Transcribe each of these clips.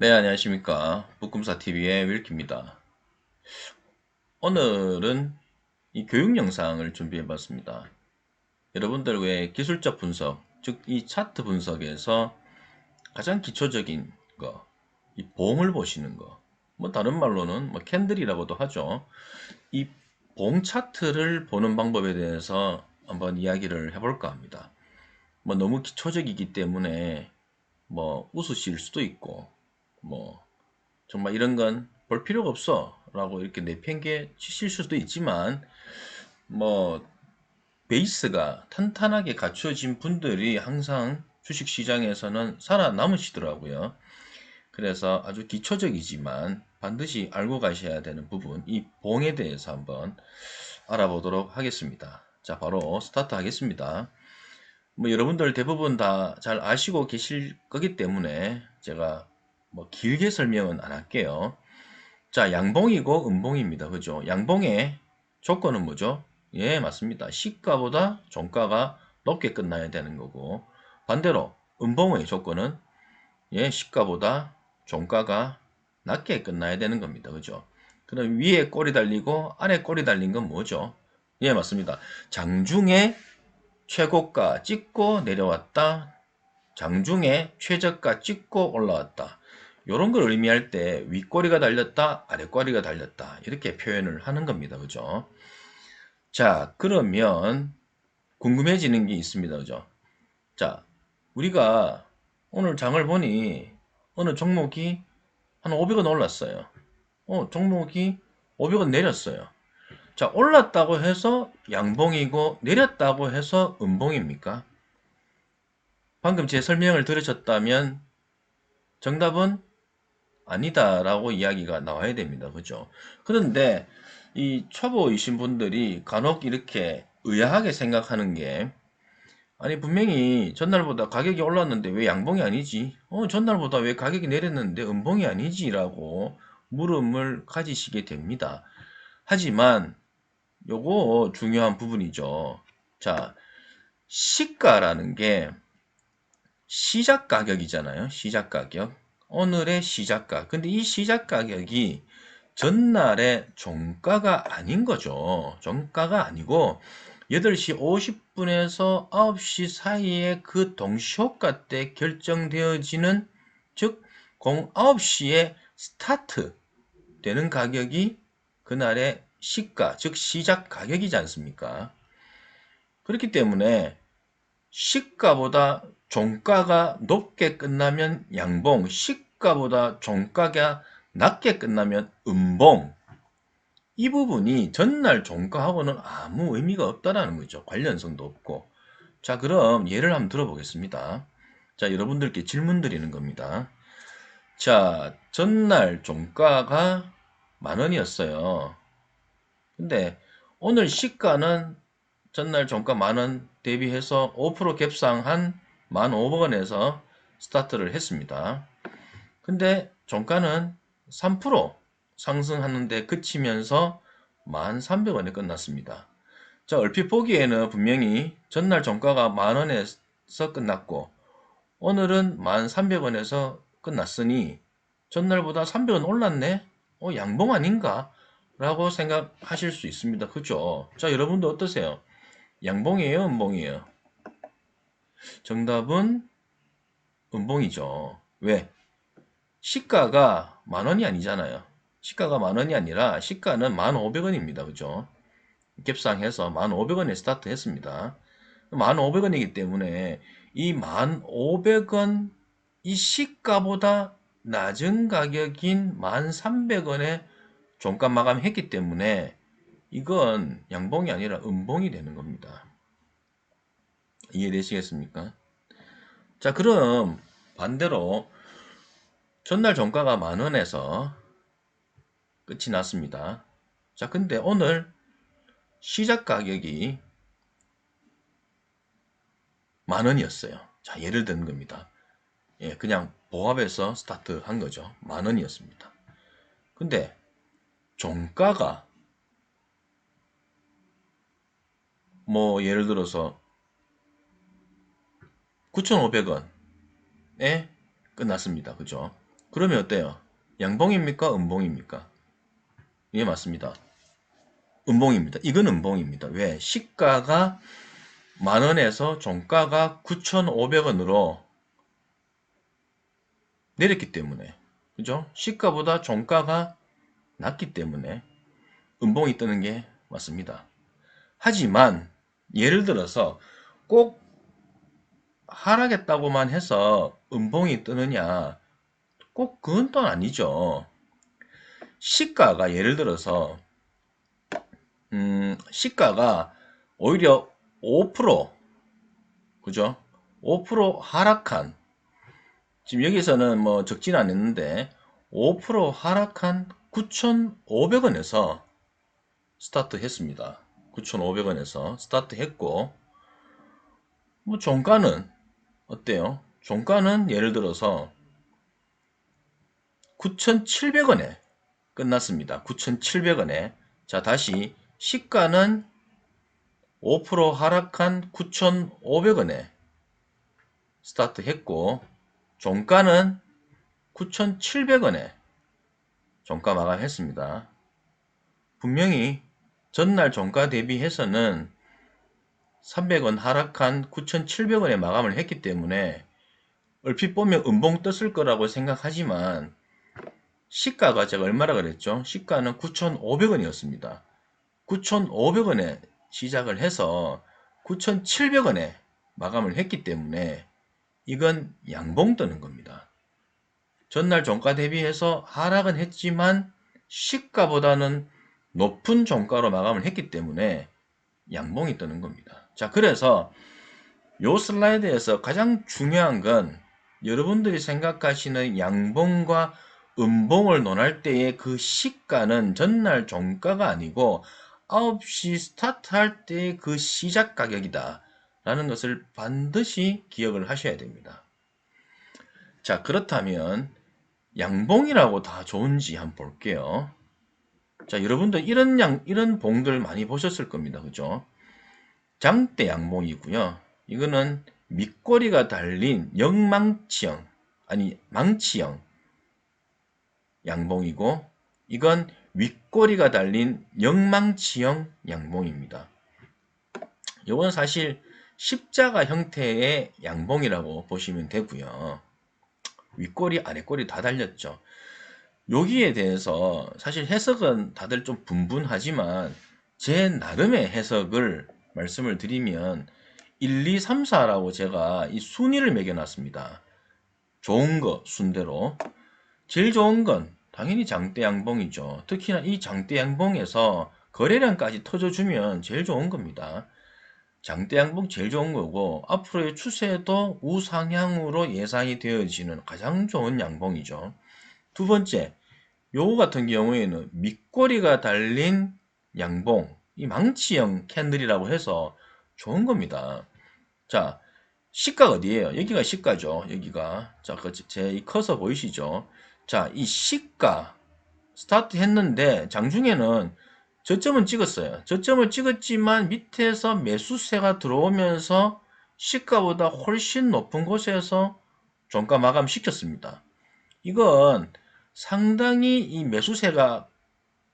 네, 안녕하십니까. 북금사TV의 윌키입니다. 오늘은 이 교육 영상을 준비해 봤습니다. 여러분들 왜 기술적 분석, 즉 이 차트 분석에서 가장 기초적인 거, 이 봉을 보시는 거, 뭐 다른 말로는 뭐 캔들이라고도 하죠. 이 봉 차트를 보는 방법에 대해서 한번 이야기를 해볼까 합니다. 뭐 너무 기초적이기 때문에 뭐 웃으실 수도 있고 뭐 정말 이런 건 볼 필요가 없어 라고 이렇게 내팽개 치실 수도 있지만 뭐 베이스가 탄탄하게 갖춰진 분들이 항상 주식시장에서는 살아남으시더라고요. 그래서 아주 기초적이지만 반드시 알고 가셔야 되는 부분, 이 봉에 대해서 한번 알아보도록 하겠습니다. 자, 바로 스타트 하겠습니다. 뭐 여러분들 대부분 다 잘 아시고 계실 거기 때문에 제가 뭐 길게 설명은 안 할게요. 자, 양봉이고 음봉입니다. 그죠? 양봉의 조건은 뭐죠? 예, 맞습니다. 시가보다 종가가 높게 끝나야 되는 거고 반대로 음봉의 조건은 예, 시가보다 종가가 낮게 끝나야 되는 겁니다. 그죠? 그럼 위에 꼬리 달리고 아래 꼬리 달린 건 뭐죠? 예, 맞습니다. 장중에 최고가 찍고 내려왔다. 장중에 최저가 찍고 올라왔다. 이런 걸 의미할 때 윗꼬리가 달렸다, 아랫꼬리가 달렸다 이렇게 표현을 하는 겁니다. 그죠? 자, 그러면 궁금해지는 게 있습니다. 그죠? 자, 우리가 오늘 장을 보니 어느 종목이 한 500원 올랐어요. 어, 종목이 500원 내렸어요. 자, 올랐다고 해서 양봉이고 내렸다고 해서 음봉입니까? 방금 제 설명을 들으셨다면 정답은 아니다라고 이야기가 나와야 됩니다. 그죠? 그런데 이 초보이신 분들이 간혹 이렇게 의아하게 생각하는 게 아니 분명히 전날보다 가격이 올랐는데 왜 양봉이 아니지? 어 전날보다 왜 가격이 내렸는데 음봉이 아니지 라고 물음을 가지시게 됩니다. 하지만 요거 중요한 부분이죠. 자, 시가라는 게 시작 가격이잖아요. 시작 가격. 오늘의 시작가. 근데 이 시작 가격이 전날의 종가가 아닌 거죠. 종가가 아니고 8시 50분에서 9시 사이에 그 동시효과 때 결정되어지는 즉 09시에 스타트 되는 가격이 그날의 시가 즉 시작 가격이지 않습니까? 그렇기 때문에 시가보다 종가가 높게 끝나면 양봉, 시가보다 종가가 낮게 끝나면 음봉. 이 부분이 전날 종가하고는 아무 의미가 없다라는 거죠. 관련성도 없고. 자, 그럼 예를 한번 들어보겠습니다. 자, 여러분들께 질문 드리는 겁니다. 자, 전날 종가가 만 원이었어요. 근데 오늘 시가는 전날 종가 만 원 대비해서 5% 갭상한 15,000원에서 스타트를 했습니다. 근데 종가는 3% 상승하는데 그치면서 1,300원에 끝났습니다. 자, 얼핏 보기에는 분명히 전날 종가가 만원에서 끝났고 오늘은 1,300원에서 끝났으니 전날보다 300원 올랐네? 어, 양봉 아닌가? 라고 생각하실 수 있습니다. 그죠? 자, 여러분도 어떠세요? 양봉이에요? 음봉이에요? 정답은 음봉이죠. 왜? 시가가 만 원이 아니잖아요. 시가가 만 원이 아니라 시가는 만 오백 원입니다. 그죠? 갭상해서 만 오백 원에 스타트 했습니다. 만 오백 원이기 때문에 이 만 오백 원 이 시가보다 낮은 가격인 만 삼백 원에 종가 마감했기 때문에 이건 양봉이 아니라 음봉이 되는 겁니다. 이해되시겠습니까? 자, 그럼 반대로 전날 종가가 만원에서 끝이 났습니다. 자, 근데 오늘 시작 가격이 만원이었어요. 자, 예를 드는 겁니다. 예, 그냥 보합해서 스타트 한 거죠. 만원이었습니다. 근데 종가가 뭐 예를 들어서 9,500원에 끝났습니다. 그죠? 그러면 어때요? 양봉입니까? 음봉입니까? 예, 맞습니다. 음봉입니다. 이건 음봉입니다. 왜? 시가가 만원에서 종가가 9,500원으로 내렸기 때문에. 그죠? 시가보다 종가가 낮기 때문에 음봉이 뜨는 게 맞습니다. 하지만 예를 들어서 꼭 하락했다고만 해서 음봉이 뜨느냐 꼭 그건 또 아니죠. 시가가 예를 들어서 음, 시가가 오히려 5% 그죠? 5% 하락한 지금 여기서는 뭐 적지는 않았는데 5% 하락한 9,500원에서 스타트 했습니다. 9,500원에서 스타트 했고 뭐 종가는 어때요? 종가는 예를 들어서 9,700원에 끝났습니다. 9,700원에 자 다시 시가는 5% 하락한 9,500원에 스타트 했고 종가는 9,700원에 종가 마감했습니다. 분명히 전날 종가 대비해서는 300원 하락한 9,700원에 마감을 했기 때문에 얼핏 보면 음봉 떴을 거라고 생각하지만 시가가 제가 얼마라 그랬죠? 시가는 9,500원이었습니다. 9,500원에 시작을 해서 9,700원에 마감을 했기 때문에 이건 양봉 뜨는 겁니다. 전날 종가 대비해서 하락은 했지만 시가보다는 높은 종가로 마감을 했기 때문에 양봉이 뜨는 겁니다. 자, 그래서 요 슬라이드에서 가장 중요한 건 여러분들이 생각하시는 양봉과 음봉을 논할 때의 그 시가는 전날 종가가 아니고 9시 스타트할 때의 그 시작 가격이다. 라는 것을 반드시 기억을 하셔야 됩니다. 자, 그렇다면 양봉이라고 다 좋은지 한번 볼게요. 자, 여러분들 이런 양, 이런 봉들 많이 보셨을 겁니다. 그죠? 장대 양봉이고요. 이거는 밑꼬리가 달린 영망치형, 아니, 망치형 양봉이고, 이건 윗꼬리가 달린 영망치형 양봉입니다. 이건 사실 십자가 형태의 양봉이라고 보시면 되고요. 윗꼬리, 아랫꼬리 다 달렸죠. 여기에 대해서 사실 해석은 다들 좀 분분하지만 제 나름의 해석을 말씀을 드리면 1, 2, 3, 4라고 제가 이 순위를 매겨놨습니다. 좋은 거 순대로 제일 좋은 건 당연히 장대양봉이죠. 특히나 이 장대양봉에서 거래량까지 터져주면 제일 좋은 겁니다. 장대양봉 제일 좋은 거고 앞으로의 추세도 우상향으로 예상이 되어지는 가장 좋은 양봉이죠. 두 번째, 요거 같은 경우에는 밑꼬리가 달린 양봉, 이 망치형 캔들이라고 해서 좋은 겁니다. 자, 시가 어디에요? 여기가 시가죠. 여기가. 자, 제이 커서 보이시죠? 자, 이 시가 스타트 했는데 장중에는 저점은 찍었어요. 저점을 찍었지만 밑에서 매수세가 들어오면서 시가보다 훨씬 높은 곳에서 종가 마감 시켰습니다. 이건 상당히 이 매수세가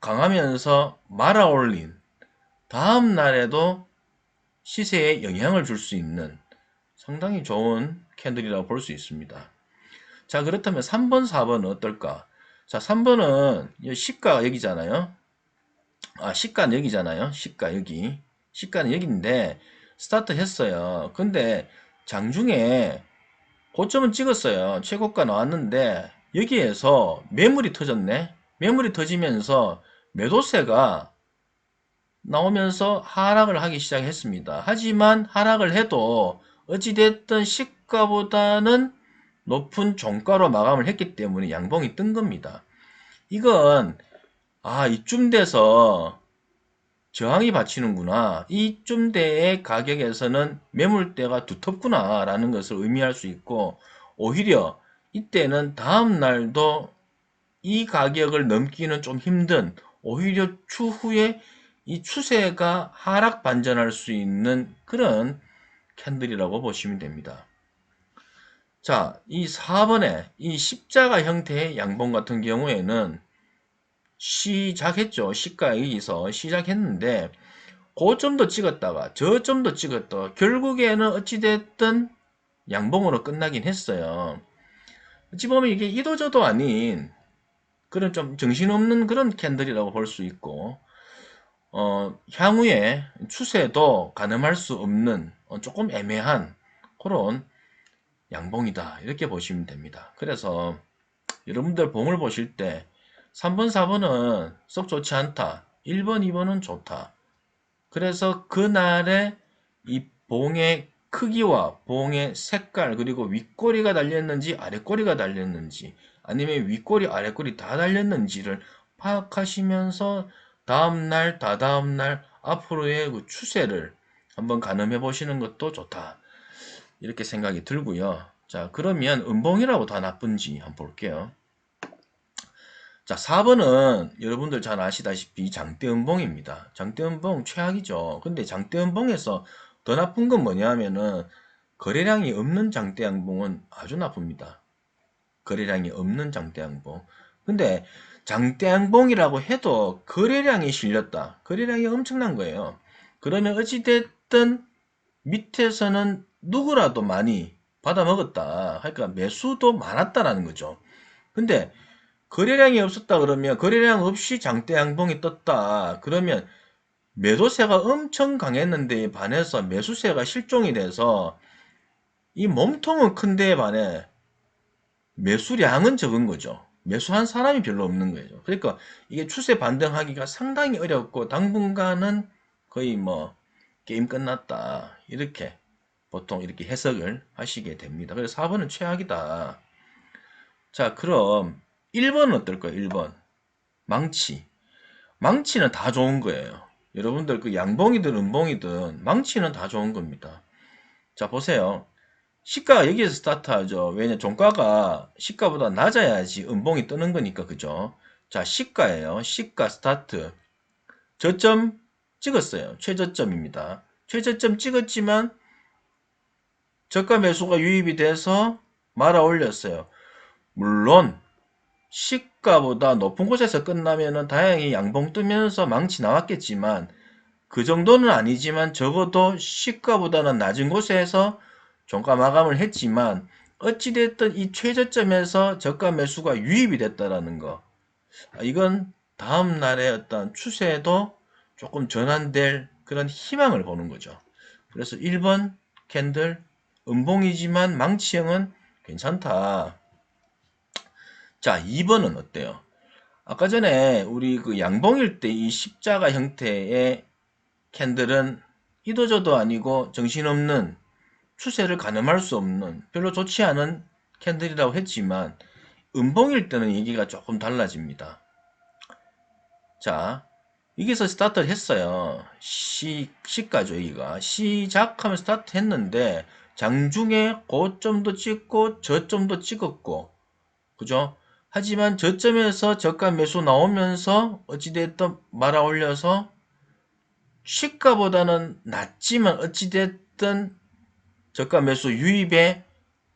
강하면서 말아 올린 다음 날에도 시세에 영향을 줄 수 있는 상당히 좋은 캔들이라고 볼 수 있습니다. 자, 그렇다면 3번, 4번은 어떨까? 자, 3번은 시가 여기잖아요. 아, 시가는 여기잖아요. 시가 여기. 시가는 여기인데 스타트 했어요. 근데 장중에 고점은 찍었어요. 최고가 나왔는데 여기에서 매물이 터졌네. 매물이 터지면서 매도세가 나오면서 하락을 하기 시작했습니다. 하지만 하락을 해도 어찌됐든 시가보다는 높은 종가로 마감을 했기 때문에 양봉이 뜬 겁니다. 이건 아 이쯤 돼서 저항이 받치는구나. 이쯤 대의 가격에서는 매물대가 두텁구나 라는 것을 의미할 수 있고 오히려 이때는 다음 날도 이 가격을 넘기는 좀 힘든 오히려 추후에 이 추세가 하락 반전할 수 있는 그런 캔들이라고 보시면 됩니다. 자, 이 4번에 이 십자가 형태의 양봉 같은 경우에는 시작했죠. 시가 여기서 시작했는데 고점도 찍었다가 저점도 찍었다가 결국에는 어찌됐든 양봉으로 끝나긴 했어요. 어찌 보면 이게 이도저도 아닌 그런 좀 정신없는 그런 캔들이라고 볼 수 있고 어, 향후에 추세도 가늠할 수 없는 어, 조금 애매한 그런 양봉이다 이렇게 보시면 됩니다. 그래서 여러분들 봉을 보실 때 3번, 4번은 썩 좋지 않다. 1번, 2번은 좋다. 그래서 그날의 이 봉의 크기와 봉의 색깔 그리고 윗꼬리가 달렸는지 아랫꼬리가 달렸는지 아니면 윗꼬리 아랫꼬리 다 달렸는지를 파악하시면서 다음날 다다음날 앞으로의 그 추세를 한번 가늠해 보시는 것도 좋다. 이렇게 생각이 들고요. 자 그러면 음봉이라고 다 나쁜지 한번 볼게요. 자 4번은 여러분들 잘 아시다시피 장대음봉입니다. 장대음봉 최악이죠. 근데 장대음봉에서 더 나쁜 건 뭐냐면은 거래량이 없는 장대양봉은 아주 나쁩니다. 거래량이 없는 장대양봉. 근데 장대양봉이라고 해도 거래량이 실렸다. 거래량이 엄청난 거예요. 그러면 어찌됐든 밑에서는 누구라도 많이 받아먹었다. 그러니까 매수도 많았다라는 거죠. 근데 거래량이 없었다 그러면 거래량 없이 장대양봉이 떴다. 그러면 매도세가 엄청 강했는데 반해서 매수세가 실종이 돼서 이 몸통은 큰데 반해 매수량은 적은 거죠. 매수한 사람이 별로 없는 거예요. 그러니까 이게 추세 반등하기가 상당히 어렵고 당분간은 거의 뭐 게임 끝났다. 이렇게 보통 이렇게 해석을 하시게 됩니다. 그래서 4번은 최악이다. 자, 그럼 1번은 어떨까요? 1번. 망치. 망치는 다 좋은 거예요. 여러분들 그 양봉이든 음봉이든 망치는 다 좋은 겁니다. 자 보세요. 시가가 여기에서 스타트하죠. 왜냐 종가가 시가보다 낮아야지 음봉이 뜨는 거니까 그죠. 자 시가예요. 시가 스타트. 저점 찍었어요. 최저점입니다. 최저점 찍었지만 저가 매수가 유입이 돼서 말아 올렸어요. 물론 시가보다 높은 곳에서 끝나면은 다행히 양봉 뜨면서 망치 나왔겠지만 그 정도는 아니지만 적어도 시가보다는 낮은 곳에서 종가 마감을 했지만 어찌됐든 이 최저점에서 저가 매수가 유입이 됐다라는 거 아, 이건 다음 날의 어떤 추세도 조금 전환될 그런 희망을 보는 거죠. 그래서 1번 캔들 음봉이지만 망치형은 괜찮다. 자, 2번은 어때요? 아까 전에 우리 그 양봉일 때 이 십자가 형태의 캔들은 이도저도 아니고 정신없는 추세를 가늠할 수 없는 별로 좋지 않은 캔들이라고 했지만 음봉일 때는 얘기가 조금 달라집니다. 자, 여기서 스타트를 했어요. 시, 시가죠, 여기가. 시작하면 스타트 했는데, 장중에 고점도 찍고, 저점도 찍었고, 그죠? 하지만 저점에서 저가 매수 나오면서 어찌됐든 말아 올려서 시가보다는 낮지만 어찌됐든 저가 매수 유입에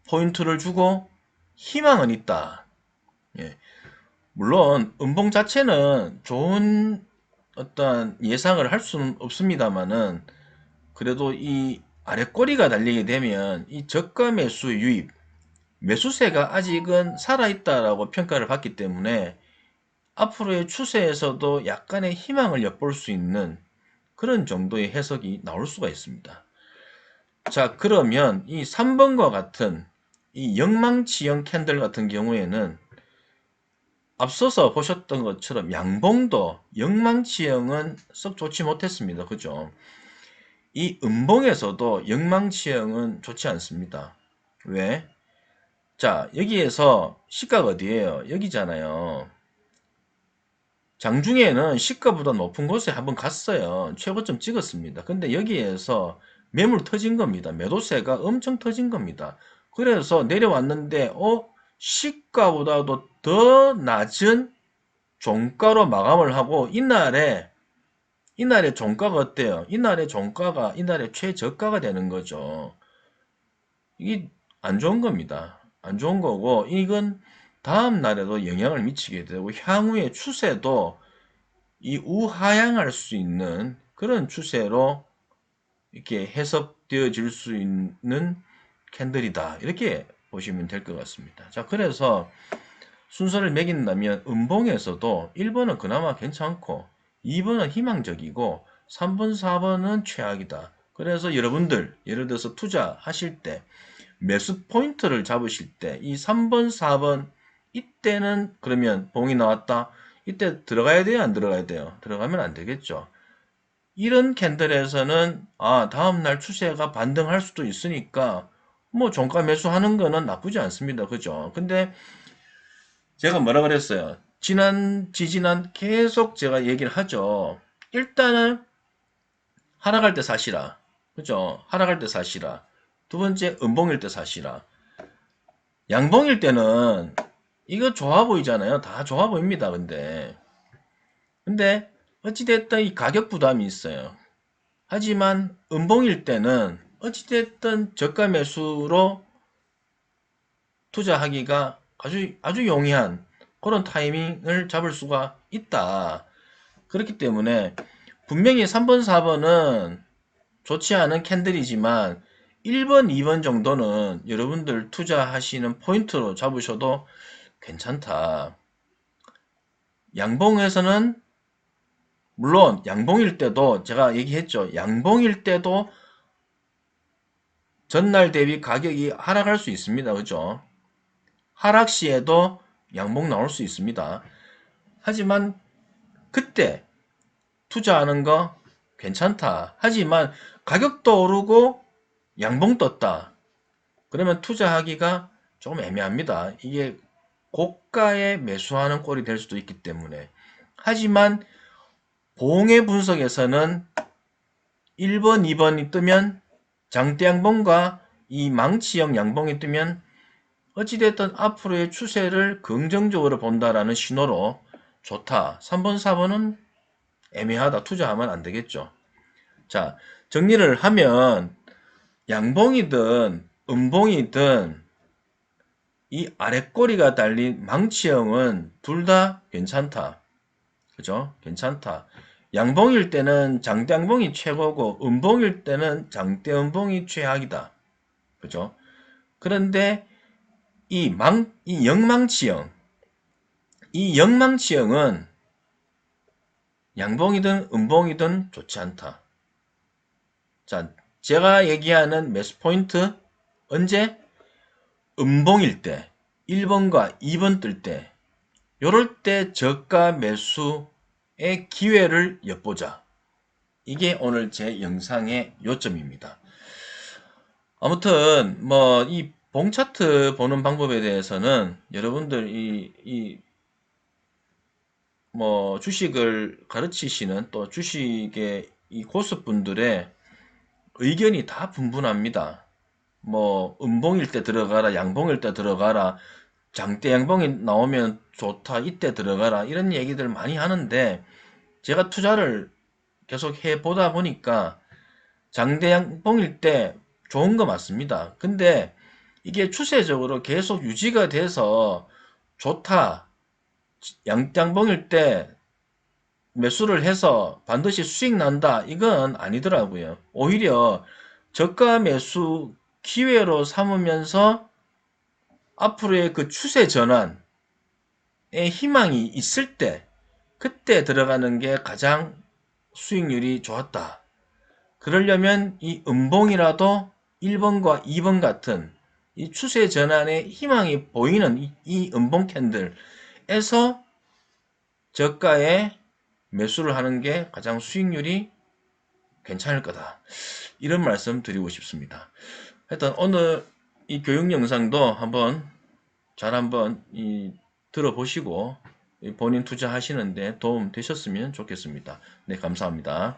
포인트를 주고 희망은 있다. 예. 물론 음봉 자체는 좋은 어떤 예상을 할 수는 없습니다만은 그래도 이 아랫꼬리가 달리게 되면 이 저가 매수 유입 매수세가 아직은 살아있다라고 평가를 받기 때문에 앞으로의 추세에서도 약간의 희망을 엿볼 수 있는 그런 정도의 해석이 나올 수가 있습니다. 자, 그러면 이 3번과 같은 이 영망치형 캔들 같은 경우에는 앞서서 보셨던 것처럼 양봉도 영망치형은 썩 좋지 못했습니다. 그죠? 이 음봉에서도 영망치형은 좋지 않습니다. 왜? 자, 여기에서 시가가 어디예요? 여기잖아요. 장중에는 시가보다 높은 곳에 한번 갔어요. 최고점 찍었습니다. 근데 여기에서 매물 터진 겁니다. 매도세가 엄청 터진 겁니다. 그래서 내려왔는데, 어? 시가보다도 더 낮은 종가로 마감을 하고, 이날에, 이날의 종가가 어때요? 이날의 종가가, 이날의 최저가가 되는 거죠. 이게 안 좋은 겁니다. 안 좋은 거고 이건 다음 날에도 영향을 미치게 되고 향후의 추세도 이 우하향할 수 있는 그런 추세로 이렇게 해석되어질 수 있는 캔들이다. 이렇게 보시면 될 것 같습니다. 자, 그래서 순서를 매긴다면 음봉에서도 1번은 그나마 괜찮고 2번은 희망적이고 3번, 4번은 최악이다. 그래서 여러분들 예를 들어서 투자하실 때 매수 포인트를 잡으실 때 이 3번, 4번 이때는 그러면 봉이 나왔다. 이때 들어가야 돼요? 안 들어가야 돼요? 들어가면 안 되겠죠. 이런 캔들에서는 아 다음날 추세가 반등할 수도 있으니까 뭐 종가 매수하는 거는 나쁘지 않습니다. 그죠? 근데 제가 뭐라 그랬어요? 지난 지지난 계속 제가 얘기를 하죠. 일단은 하락할 때 사시라. 그죠? 하락할 때 사시라. 두 번째 음봉일 때 사시라. 양봉일 때는 이거 좋아 보이잖아요. 다 좋아 보입니다. 근데 근데 어찌됐든 이 가격 부담이 있어요. 하지만 음봉일 때는 어찌됐든 저가 매수로 투자하기가 아주 아주 용이한 그런 타이밍을 잡을 수가 있다. 그렇기 때문에 분명히 3번, 4번은 좋지 않은 캔들이지만 1번, 2번 정도는 여러분들 투자하시는 포인트로 잡으셔도 괜찮다. 양봉에서는 물론 양봉일 때도 제가 얘기했죠. 양봉일 때도 전날 대비 가격이 하락할 수 있습니다. 그죠? 하락 시에도 양봉 나올 수 있습니다. 하지만 그때 투자하는 거 괜찮다. 하지만 가격도 오르고 양봉 떴다. 그러면 투자하기가 조금 애매합니다. 이게 고가에 매수하는 꼴이 될 수도 있기 때문에. 하지만 봉의 분석에서는 1번, 2번이 뜨면 장대 양봉과 이 망치형 양봉이 뜨면 어찌됐든 앞으로의 추세를 긍정적으로 본다라는 신호로 좋다. 3번, 4번은 애매하다. 투자하면 안 되겠죠. 자, 정리를 하면 양봉이든 음봉이든 이 아랫꼬리가 달린 망치형은 둘 다 괜찮다. 그죠? 괜찮다. 양봉일 때는 장대양봉이 최고고 음봉일 때는 장대음봉이 최악이다. 그죠? 그런데 이 망, 이 영망치형, 이 영망치형은 양봉이든 음봉이든 좋지 않다. 자, 제가 얘기하는 매수 포인트 언제? 음봉일 때 1번과 2번 뜰 때 요럴 때 저가 매수 의 기회를 엿보자. 이게 오늘 제 영상의 요점입니다. 아무튼 뭐 이 봉차트 보는 방법에 대해서는 여러분들 이, 이 뭐 주식을 가르치시는 또 주식의 이 고수 분들의 의견이 다 분분합니다. 뭐 음봉일 때 들어가라, 양봉일 때 들어가라, 장대 양봉이 나오면 좋다, 이때 들어가라 이런 얘기들 많이 하는데 제가 투자를 계속 해 보다 보니까 장대 양봉일 때 좋은 거 맞습니다. 근데 이게 추세적으로 계속 유지가 돼서 좋다. 양장봉일 때 매수를 해서 반드시 수익 난다. 이건 아니더라고요. 오히려 저가 매수 기회로 삼으면서 앞으로의 그 추세 전환에 희망이 있을 때 그때 들어가는 게 가장 수익률이 좋았다. 그러려면 이 음봉이라도 1번과 2번 같은 이 추세 전환에 희망이 보이는 이, 이 음봉 캔들에서 저가에 매수를 하는 게 가장 수익률이 괜찮을 거다. 이런 말씀 드리고 싶습니다. 하여튼 오늘 이 교육 영상도 한번 잘 한번 이 들어보시고 본인 투자하시는데 도움 되셨으면 좋겠습니다. 네, 감사합니다.